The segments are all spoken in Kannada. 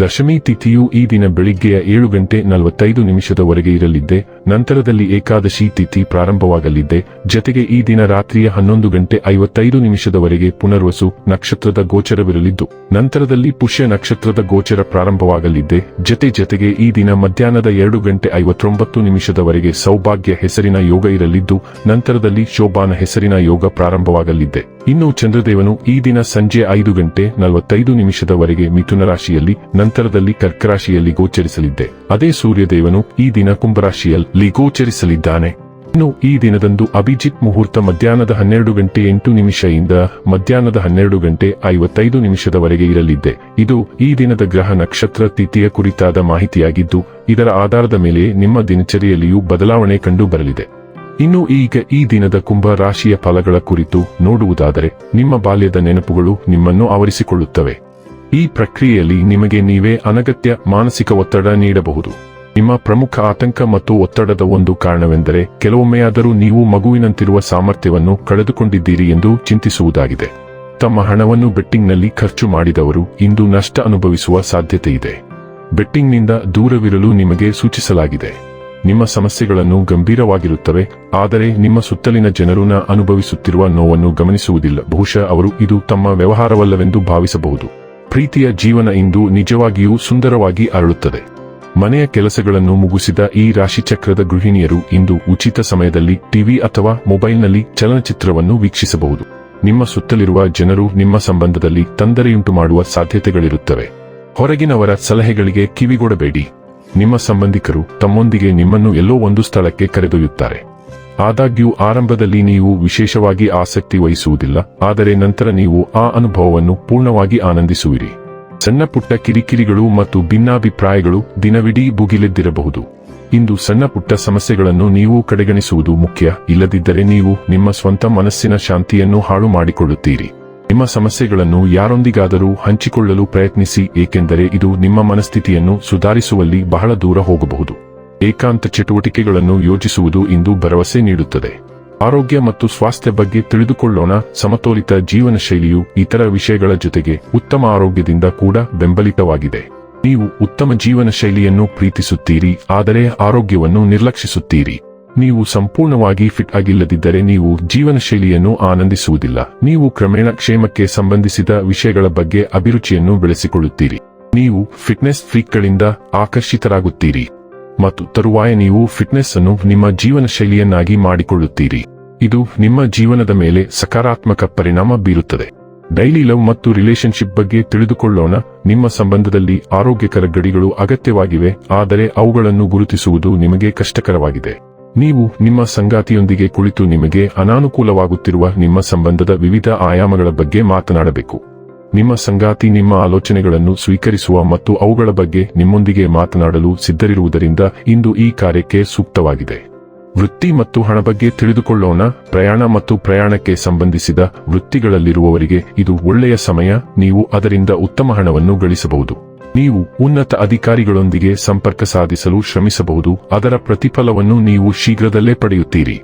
ದಶಮಿ ತಿಥಿಯು ಈ ದಿನ ಬೆಳಿಗ್ಗೆಯ ಏಳು ಗಂಟೆ ನಲವತ್ತೈದು ನಿಮಿಷದವರೆಗೆ ಇರಲಿದ್ದೆ, ನಂತರದಲ್ಲಿ ಏಕಾದಶಿ ತಿಥಿ ಪ್ರಾರಂಭವಾಗಲಿದ್ದೆ, ಜತೆಗೆ ಈ ದಿನ ರಾತ್ರಿಯ ಹನ್ನೊಂದು ಗಂಟೆ ಐವತ್ತೈದು ನಿಮಿಷದವರೆಗೆ ಪುನರ್ವಸು ನಕ್ಷತ್ರದ ಗೋಚರವಿರಲಿದ್ದು, ನಂತರದಲ್ಲಿ ಪುಷ್ಯ ನಕ್ಷತ್ರದ ಗೋಚರ ಪ್ರಾರಂಭವಾಗಲಿದ್ದೆ, ಜತೆ ಜತೆಗೆ ಈ ದಿನ ಮಧ್ಯಾಹ್ನದ ಎರಡು ಗಂಟೆ ಐವತ್ತೊಂಬತ್ತು ನಿಮಿಷದವರೆಗೆ ಸೌಭಾಗ್ಯ ಹೆಸರಿನ ಯೋಗ ಇರಲಿದ್ದು, ನಂತರದಲ್ಲಿ ಶೋಭಾನ ಹೆಸರಿನ ಯೋಗ ಪ್ರಾರಂಭವಾಗಲಿದ್ದೆ. ಇನ್ನು ಚಂದ್ರದೇವನು ಈ ದಿನ ಸಂಜೆ ಐದು ಗಂಟೆ ನಲವತ್ತೈದು ನಿಮಿಷದವರೆಗೆ ಮಿಥುನ ರಾಶಿಯಲ್ಲಿ, ನಂತರದಲ್ಲಿ ಕರ್ಕರಾಶಿಯಲ್ಲಿ ಗೋಚರಿಸಲಿದ್ದೆ. ಅದೇ ಸೂರ್ಯದೇವನು ಈ ದಿನ ಕುಂಭರಾಶಿಯಲ್ಲಿ ಗೋಚರಿಸಲಿದ್ದಾನೆ. ಇನ್ನು ಈ ದಿನದಂದು ಅಭಿಜಿತ್ ಮುಹೂರ್ತ ಮಧ್ಯಾಹ್ನದ ಹನ್ನೆರಡು ಗಂಟೆ ಎಂಟು ನಿಮಿಷದಿಂದ ಮಧ್ಯಾಹ್ನದ ಹನ್ನೆರಡು ಗಂಟೆ ಐವತ್ತೈದು ನಿಮಿಷದವರೆಗೆ ಇರಲಿದ್ದೆ. ಇದು ಈ ದಿನದ ಗ್ರಹ ನಕ್ಷತ್ರ ತಿಥಿಯ ಕುರಿತಾದ ಮಾಹಿತಿಯಾಗಿದ್ದು, ಇದರ ಆಧಾರದ ಮೇಲೆ ನಿಮ್ಮ ದಿನಚರಿಯಲ್ಲಿಯೂ ಬದಲಾವಣೆ ಕಂಡು ಬರಲಿದೆ ಇನ್ನು ಈಗ ಈ ದಿನದ ಕುಂಭ ರಾಶಿಯ ಫಲಗಳ ಕುರಿತು ನೋಡುವುದಾದರೆ, ನಿಮ್ಮ ಬಾಲ್ಯದ ನೆನಪುಗಳು ನಿಮ್ಮನ್ನು ಆವರಿಸಿಕೊಳ್ಳುತ್ತವೆ. ಈ ಪ್ರಕ್ರಿಯೆಯಲ್ಲಿ ನಿಮಗೆ ನೀವೇ ಅನಗತ್ಯ ಮಾನಸಿಕ ಒತ್ತಡ ನೀಡಬಹುದು. ನಿಮ್ಮ ಪ್ರಮುಖ ಆತಂಕ ಮತ್ತು ಒತ್ತಡದ ಒಂದು ಕಾರಣವೆಂದರೆ, ಕೆಲವೊಮ್ಮೆಯಾದರೂ ನೀವು ಮಗುವಿನಂತಿರುವ ಸಾಮರ್ಥ್ಯವನ್ನು ಕಳೆದುಕೊಂಡಿದ್ದೀರಿ ಎಂದು ಚಿಂತಿಸುವುದಾಗಿದೆ. ತಮ್ಮ ಹಣವನ್ನು ಬೆಟ್ಟಿಂಗ್ನಲ್ಲಿ ಖರ್ಚು ಮಾಡಿದವರು ಇಂದು ನಷ್ಟ ಅನುಭವಿಸುವ ಸಾಧ್ಯತೆಯಿದೆ. ಬೆಟ್ಟಿಂಗ್ನಿಂದ ದೂರವಿರಲು ನಿಮಗೆ ಸೂಚಿಸಲಾಗಿದೆ. ನಿಮ್ಮ ಸಮಸ್ಯೆಗಳನ್ನು ಗಂಭೀರವಾಗಿರುತ್ತವೆ, ಆದರೆ ನಿಮ್ಮ ಸುತ್ತಲಿನ ಜನರು ಅನುಭವಿಸುತ್ತಿರುವ ನೋವನ್ನು ಗಮನಿಸುವುದಿಲ್ಲ. ಬಹುಶಃ ಅವರು ಇದು ತಮ್ಮ ವ್ಯವಹಾರವಲ್ಲವೆಂದು ಭಾವಿಸಬಹುದು. ಪ್ರೀತಿಯ ಜೀವನ ಇಂದು ನಿಜವಾಗಿಯೂ ಸುಂದರವಾಗಿ ಅರಳುತ್ತದೆ. ಮನೆಯ ಕೆಲಸಗಳನ್ನು ಮುಗಿಸಿದ ಈ ರಾಶಿಚಕ್ರದ ಗೃಹಿಣಿಯರು ಇಂದು ಉಚಿತ ಸಮಯದಲ್ಲಿ ಟಿವಿ ಅಥವಾ ಮೊಬೈಲ್ನಲ್ಲಿ ಚಲನಚಿತ್ರವನ್ನು ವೀಕ್ಷಿಸಬಹುದು. ನಿಮ್ಮ ಸುತ್ತಲಿರುವ ಜನರು ನಿಮ್ಮ ಸಂಬಂಧದಲ್ಲಿ ತೊಂದರೆಯುಂಟು ಮಾಡುವ ಸಾಧ್ಯತೆಗಳಿರುತ್ತವೆ. ಹೊರಗಿನವರ ಸಲಹೆಗಳಿಗೆ ಕಿವಿಗೊಡಬೇಡಿ. ನಿಮ್ಮ ಸಂಬಂಧಿಕರು ತಮ್ಮೊಂದಿಗೆ ನಿಮ್ಮನ್ನು ಎಲ್ಲೋ ಒಂದು ಸ್ಥಳಕ್ಕೆ ಕರೆದೊಯ್ಯುತ್ತಾರೆ. ಆದಾಗ್ಯೂ ಆರಂಭದಲ್ಲಿ ನೀವು ವಿಶೇಷವಾಗಿ ಆಸಕ್ತಿ ವಹಿಸುವುದಿಲ್ಲ, ಆದರೆ ನಂತರ ನೀವು ಆ ಅನುಭವವನ್ನು ಪೂರ್ಣವಾಗಿ ಆನಂದಿಸುವಿರಿ. ಸಣ್ಣ ಪುಟ್ಟ ಕಿರಿಕಿರಿಗಳು ಮತ್ತು ಭಿನ್ನಾಭಿಪ್ರಾಯಗಳು ದಿನವಿಡೀ ಭುಗಿಲೆದ್ದಿರಬಹುದು. ಇಂದು ಸಣ್ಣ ಪುಟ್ಟ ಸಮಸ್ಯೆಗಳನ್ನು ನೀವು ಕಡೆಗಣಿಸುವುದು ಮುಖ್ಯ, ಇಲ್ಲದಿದ್ದರೆ ನೀವು ನಿಮ್ಮ ಸ್ವಂತ ಮನಸ್ಸಿನ ಶಾಂತಿಯನ್ನು ಹಾಳು ಮಾಡಿಕೊಳ್ಳುತ್ತೀರಿ. ನಿಮ್ಮ ಸಮಸ್ಯೆಗಳನ್ನು ಯಾರೊಂದಿಗಾದರೂ ಹಂಚಿಕೊಳ್ಳಲು ಪ್ರಯತ್ನಿಸಿ, ಏಕೆಂದರೆ ಇದು ನಿಮ್ಮ ಮನಸ್ಥಿತಿಯನ್ನು ಸುಧಾರಿಸುವಲ್ಲಿ ಬಹಳ ದೂರ ಹೋಗಬಹುದು. ಏಕಾಂತ ಚಟುವಟಿಕೆಗಳನ್ನು ಯೋಜಿಸುವುದು ಇಂದು ಭರವಸೆ ನೀಡುತ್ತದೆ. ಆರೋಗ್ಯ ಮತ್ತು ಸ್ವಾಸ್ಥ್ಯ ಬಗ್ಗೆ ತಿಳಿದುಕೊಳ್ಳೋಣ. ಸಮತೋಲಿತ ಜೀವನ ಶೈಲಿಯು ಇತರ ವಿಷಯಗಳ ಜೊತೆಗೆ ಉತ್ತಮ ಆರೋಗ್ಯದಿಂದ ಕೂಡ ಬೆಂಬಲಿತವಾಗಿದೆ. ನೀವು ಉತ್ತಮ ಜೀವನ ಶೈಲಿಯನ್ನು ಪ್ರೀತಿಸುತ್ತೀರಿ, ಆದರೆ ಆರೋಗ್ಯವನ್ನು ನಿರ್ಲಕ್ಷಿಸುತ್ತೀರಿ. ನೀವು ಸಂಪೂರ್ಣವಾಗಿ ಫಿಟ್ ಆಗಿಲ್ಲದಿದ್ದರೆ ನೀವು ಜೀವನ ಶೈಲಿಯನ್ನು ಆನಂದಿಸುವುದಿಲ್ಲ. ನೀವು ಕ್ರಮೇಣ ಕ್ಷೇಮಕ್ಕೆ ಸಂಬಂಧಿಸಿದ ವಿಷಯಗಳ ಬಗ್ಗೆ ಅಭಿರುಚಿಯನ್ನು ಬೆಳೆಸಿಕೊಳ್ಳುತ್ತೀರಿ. ನೀವು ಫಿಟ್ನೆಸ್ ಫ್ರೀಕ್ಗಳಿಂದ ಆಕರ್ಷಿತರಾಗುತ್ತೀರಿ. ಮತ್ತು ತರುವಾಯ ನೀವು ಫಿಟ್ನೆಸ್ ಅನ್ನು ನಿಮ್ಮ ಜೀವನ ಶೈಲಿಯನ್ನಾಗಿ ಮಾಡಿಕೊಳ್ಳುತ್ತೀರಿ. ಇದು ನಿಮ್ಮ ಜೀವನದ ಮೇಲೆ ಸಕಾರಾತ್ಮಕ ಪರಿಣಾಮ ಬೀರುತ್ತದೆ. ಡೈಲಿ ಲವ್ ಮತ್ತು ರಿಲೇಶನ್ಶಿಪ್ ಬಗ್ಗೆ ತಿಳಿದುಕೊಳ್ಳೋಣ. ನಿಮ್ಮ ಸಂಬಂಧದಲ್ಲಿ ಆರೋಗ್ಯಕರ ಗಡಿಗಳು ಅಗತ್ಯವಾಗಿವೆ. ಆದರೆ ಅವುಗಳನ್ನು ಗುರುತಿಸುವುದು ನಿಮಗೆ ಕಷ್ಟಕರವಾಗಿದೆ. ನೀವು ನಿಮ್ಮ ಸಂಗಾತಿಯೊಂದಿಗೆ ಕುಳಿತು ನಿಮಗೆ ಅನಾನುಕೂಲವಾಗುತ್ತಿರುವ ನಿಮ್ಮ ಸಂಬಂಧದ ವಿವಿಧ ಆಯಾಮಗಳ ಬಗ್ಗೆ ಮಾತನಾಡಬೇಕು. ನಿಮ್ಮ ಸಂಗಾತಿ ನಿಮ್ಮ ಆಲೋಚನೆಗಳನ್ನು ಸ್ವೀಕರಿಸುವ ಮತ್ತು ಅವುಗಳ ಬಗ್ಗೆ ನಿಮ್ಮೊಂದಿಗೆ ಮಾತನಾಡಲು ಸಿದ್ಧರಿರುವುದರಿಂದ ಇಂದು ಈ ಕಾರ್ಯಕ್ಕೆ ಸೂಕ್ತವಾಗಿದೆ. ವೃತ್ತಿ ಮತ್ತು ಹಣ ಬಗ್ಗೆ ತಿಳಿದುಕೊಳ್ಳೋಣ. ಪ್ರಯಾಣ ಮತ್ತು ಪ್ರಯಾಣಕ್ಕೆ ಸಂಬಂಧಿಸಿದ ವೃತ್ತಿಗಳಲ್ಲಿರುವವರಿಗೆ ಇದು ಒಳ್ಳೆಯ ಸಮಯ. ನೀವು ಅದರಿಂದ ಉತ್ತಮ ಹಣವನ್ನು ಗಳಿಸಬಹುದು. ನೀವು ಉನ್ನತ ಅಧಿಕಾರಿಗಳೊಂದಿಗೆ ಸಂಪರ್ಕ ಸಾಧಿಸಲು ಶ್ರಮಿಸಬಹುದು, ಅದರ ಪ್ರತಿಫಲವನ್ನು ನೀವು ಶೀಘ್ರದಲ್ಲೇ ಪಡೆಯುತ್ತೀರಿ.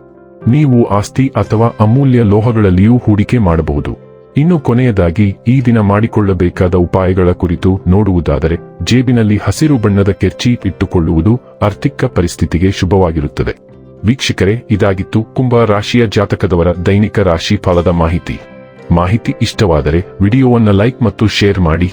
ನೀವು ಆಸ್ತಿ ಅಥವಾ ಅಮೂಲ್ಯ ಲೋಹಗಳಲ್ಲಿಯೂ ಹೂಡಿಕೆ ಮಾಡಬಹುದು. ಇನ್ನು ಕೊನೆಯದಾಗಿ, ಈ ದಿನ ಮಾಡಿಕೊಳ್ಳಬೇಕಾದ ಉಪಾಯಗಳ ಕುರಿತು ನೋಡುವುದಾದರೆ, ಜೇಬಿನಲ್ಲಿ ಹಸಿರು ಬಣ್ಣದ ಕೆರ್ಚಿ ಇಟ್ಟುಕೊಳ್ಳುವುದು ಆರ್ಥಿಕ ಪರಿಸ್ಥಿತಿಗೆ ಶುಭವಾಗಿರುತ್ತದೆ. ವೀಕ್ಷಕರೇ, ಇದಾಗಿತ್ತು ಕುಂಭ ರಾಶಿಯ ಜಾತಕದವರ ದೈನಿಕ ರಾಶಿ ಫಲದ ಮಾಹಿತಿ. ಮಾಹಿತಿ ಇಷ್ಟವಾದರೆ, ವಿಡಿಯೋವನ್ನು ಲೈಕ್ ಮತ್ತು ಶೇರ್ ಮಾಡಿ.